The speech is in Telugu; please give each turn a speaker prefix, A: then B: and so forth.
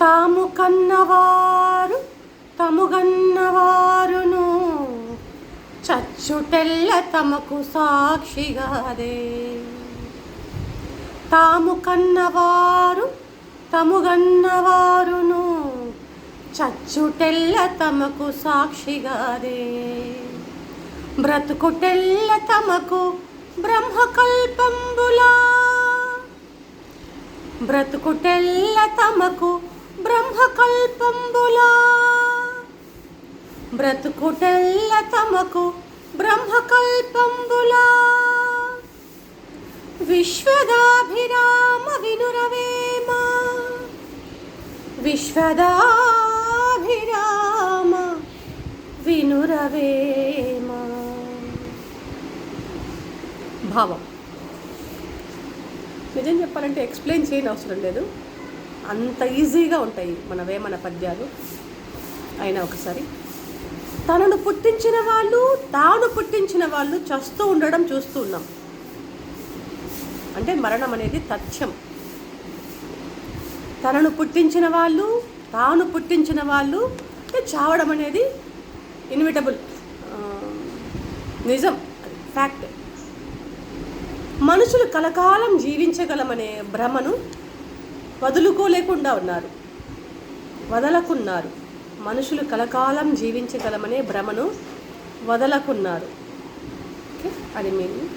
A: తాము కన్నవారు తముగన్నవారును చచ్చుటెల్ల తమకు సాక్షిగాదే తాము కన్నవారు తముగన్నవారును చచ్చుటెల్ల తమకు సాక్షిగాదే బ్రతుకుటెల్ల తమకు బ్రహ్మకల్పంబులా. బ్రతుకుటెల్ల తమకు బ్రహ్మకల్పంబులా. బ్రతుకుటెల్ల తమకు బ్రహ్మకల్పంబులా. విశ్వదాభిరామ వినురవేమ విశ్వదాభిరామ వినురవేమ? భావం. నిజం చెప్పాలంటే ఎక్స్ప్లెయిన్ చేయని అవసరం లేదు. అంత ఈజీగా ఉంటాయి మన వేమన పద్యాలు. అయినా ఒకసారి తనను పుట్టించిన వాళ్ళు తాను పుట్టించిన వాళ్ళు చస్తూ ఉండడం చూస్తూ ఉన్నాం. అంటే మరణం అనేది తథ్యం. తనను పుట్టించిన వాళ్ళు తాను పుట్టించిన వాళ్ళు అంటే చావడం అనేది ఇన్విటబుల్ నిజం ఫ్యాక్ట్. మనుషులు కలకాలం జీవించగలమనే భ్రమను వదులుకోలేకుండా ఉన్నారు. వదలకున్నారు. మనుషులు కలకాలం జీవించగలమనే భ్రమను వదలకున్నారు. ఓకే? అది మీనింగ్